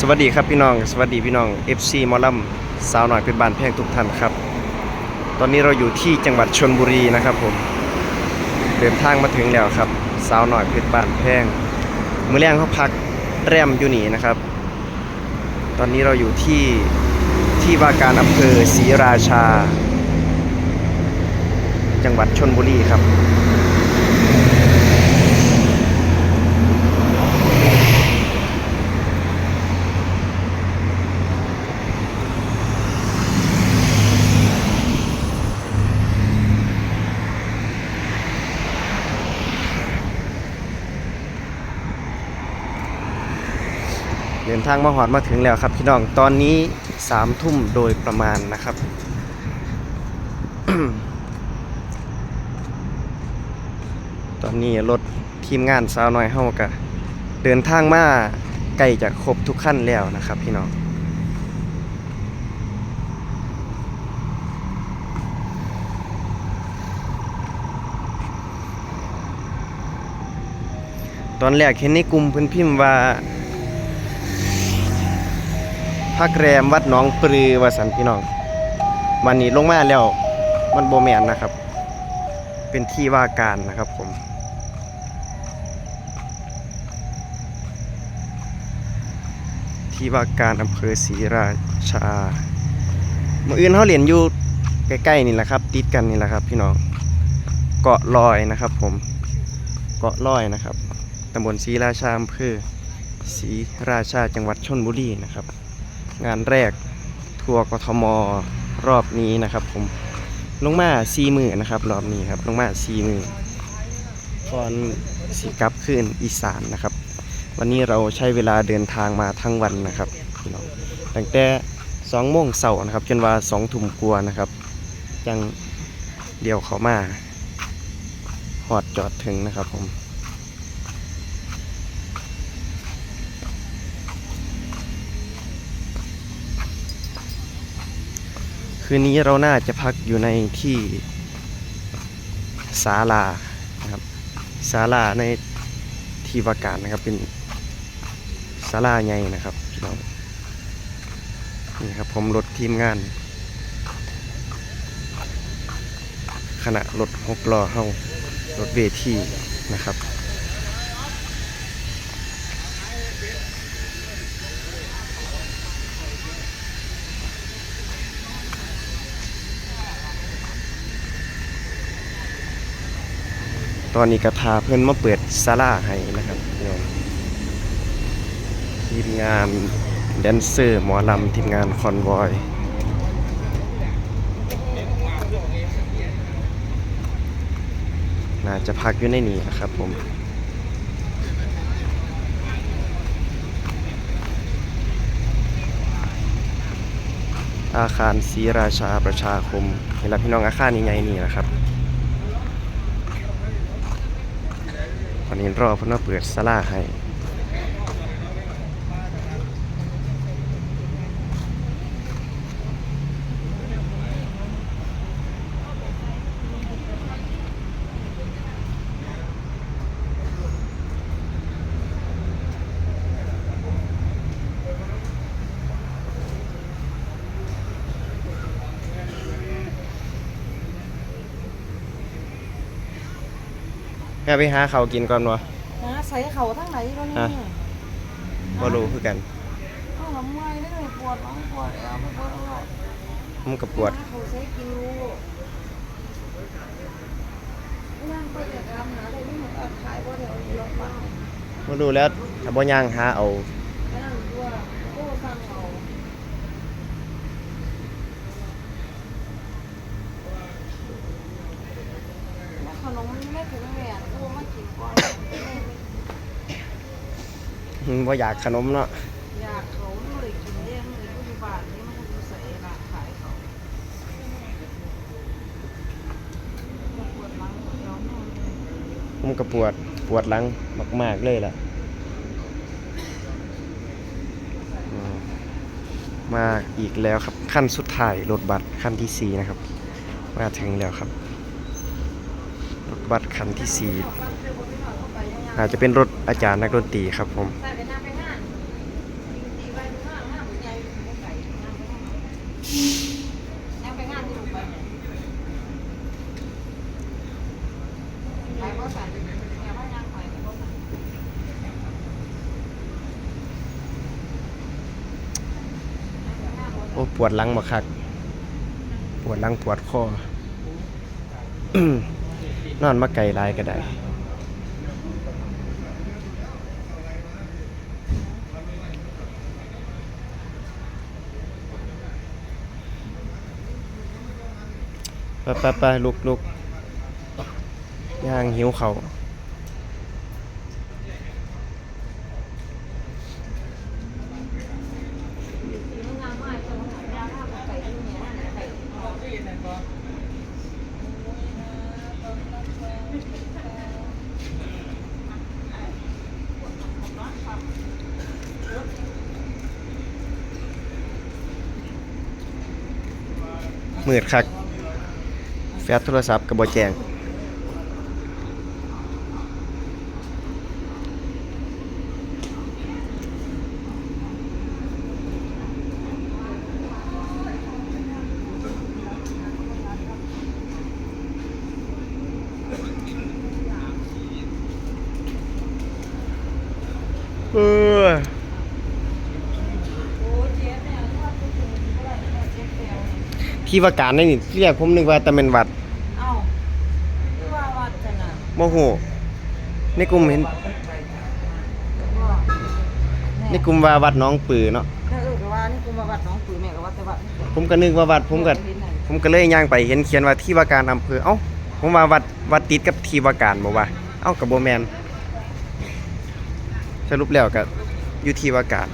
สวัสดีครับพี่น้อง สวัสดีพี่น้อง FC มอลัมสาวหน่อยเป็นบานแพงทุกท่านครับ ตอนนี้เราอยู่ที่จังหวัดชนบุรีนะครับผมเดินทางมาถึงแล้วครับสาวหน่อยเพชรบานแพงมื้อแรงเขาพักแรมอยู่นี่นะครับ ตอนนี้เราอยู่ที่ที่ว่าการอำเภอศรีราชา จังหวัดชนบุรีครับ ทางมาหอดมาถึงแล้วครับพี่น้องตอนนี้สามทุ่มโดยประมาณนะครับ ตอนนี้รถทีมงานสาวน้อยเฮากะเดินทางมาใกล้จะครบทุกขั้นแล้วนะครับพี่น้องตอนแรกเห็นในกลุ่มเพิ่อนพิมพ์ว่า พักแรมวัดหนองปลือวสันพี่น้องวันนี้ลงมาแล้ว มันโบแมนนะครับ เป็นที่ว่าการนะครับผมที่ว่าการอำเภอศรีราชาเมื่ออื่นเขาเหรียนอยู่ใกล้ๆนี่แหละครับ ติดกันนี่แหละครับ พี่น้องเกาะลอยนะครับ ผมเกาะลอยนะครับตำบลศรีราชาอำเภอศรีราชาจังหวัดชนบุรีนะครับ งานแรกทัวร์กทมรอบนี้นะครับ ผมลงมาสี่มือนะครับ รอบนี้ครับลงมาสี่มือก่อนสีกลับขึ้นอีสานนะครับ วันนี้เราใช้เวลาเดินทางมาทั้งวันนะครับพี่น้องตั้งแต่สองโมงเสาร์นะครับจนว่าสองทุ่มกลัวานะครับยังเดียวเขามาหอดจอดถึงนะครับผม คืนนี้เราน่าจะพักอยู่ในที่ศาลานะครับศาลาในที่ว่าการนะครับเป็นศาลาใหญ่นะครับพี่น้องนี่ครับผมรถทีมงานขณะรถหกล้อเฮารถเวทีนะครับ ตอนนี้กระทาเพื่อนมาเปิดซาลาให้นะครับพี่น้องทีมงานแดนเซอร์หมอลำทีมงานคอนวอยน่าจะพักอยู่ในนี้นะครับผมอาคารศรีราชาประชาคมเห็นแล้วพี่น้องอาคารนี้ไงนี่นะครับ วันนี้รอเพิ่นมาเปิดสลาให้ แม่ไปหาเขาวกินก่อนวะ นะใส่เขาทั้งไหนก็นี่ฮะ บ่รู้คือกันเอาลำไส้ได้เลยปวดหลังปวดเอวปวดอะไรมันก็ปวด เขาใช้กินลูกนั่งไปแต่ทำหาอะไรไม่เหมือนอัดขายว่าเดี๋ยวนี้ลงไปบ่รู้แล้วถ้าบ่ย่างหาเอา นั่งด้วยโอ้สั่งเอาแล้วขนมไม่ถึงแหวนตัวมากินก่อน อืม บ่อยากขนมเนาะอยากเขาเลยกินเลี้ยงเลยผู้อยู่บ้านนี่มันจะใส่ร้านขายเขาปวดหลังปวดเอวแน่เลยผมก็ปวดปวดหลังมาก ๆ เลยล่ะอืมมาอีกแล้วครับขั้นสุดท้ายรถบัสขั้นที่สี่นะครับ มาถึงแล้วครับ รถบัสคันที่สี่อาจจะเป็นรถอาจารย์นักดนตรีครับผม ใส่ไปหน้าไปห้างตีไว้ โอ้ ปวดหลังบักคัก ปวดหลังปวดคอนอนมาไกลหลายก็ได้ไปไปไปลุกลุกย่างหิวเขาว มืดคัก แฟดโทรศัพท์กับบอแจง เออโอ้เจ๊เนี่ยทอดทุกคนเท่าไหร่เนี่ยเจ๊เปลวเนี่ยที่ว่าการนี่เรียกผมนึกว่าแต่เป็นหวัดเอ้าคือว่าวัดจะน่ะโมโหในกลุ่มเห็นว่าในกลุ่มว่าวัดน้องปือเนาะถ้าเออก็ว่านี่กูมาวัดน้องปุ๋ยแม่ก็วัดแต่วัดผมก็นึกว่าวัดผมก็เห็นไหนผมก็เลยย่างไปเห็นเขียนว่าที่ว่าการอำเภอเอ้าผมว่าวัดวัดติดกับที่ว่าการบ่ว่าเอ้ากับโบแมน สรุปแล้วก็อยู่ที่ว่าการ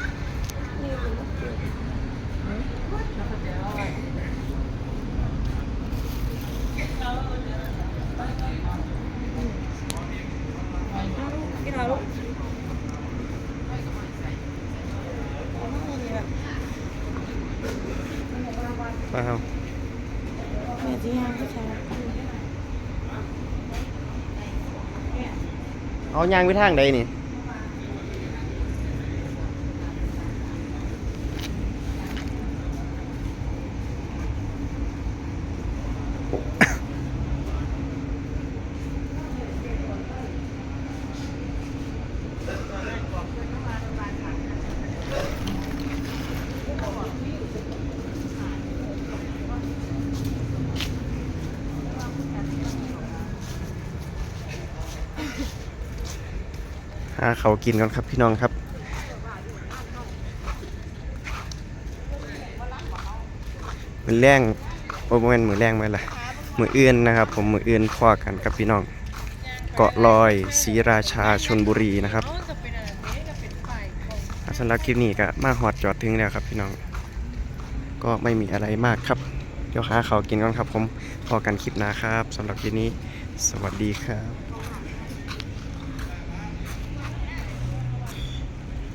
กินเอาลูกเปล่าแม่ที่ห้างก็ใช่เอาย่างไปทางใดนี่ หาเขากินก่อนครับพี่น้องครับมือแรงโอ้โหแมนมือแรงไหมล่ะมืออื่นนะครับ ผมมืออื่นพอกันกับพี่น้อง เกาะลอยศรีราชาชนบุรีนะครับสำหรับคลิปนี้ก็มาหอดจอดถึงแล้วครับพี่น้อง ก็ไม่มีอะไรมากครับเดี๋ยวหาเขากินก่อนครับผมพอกันคลิปหน้าครับสำหรับคลิปนี้ สวัสดีครับ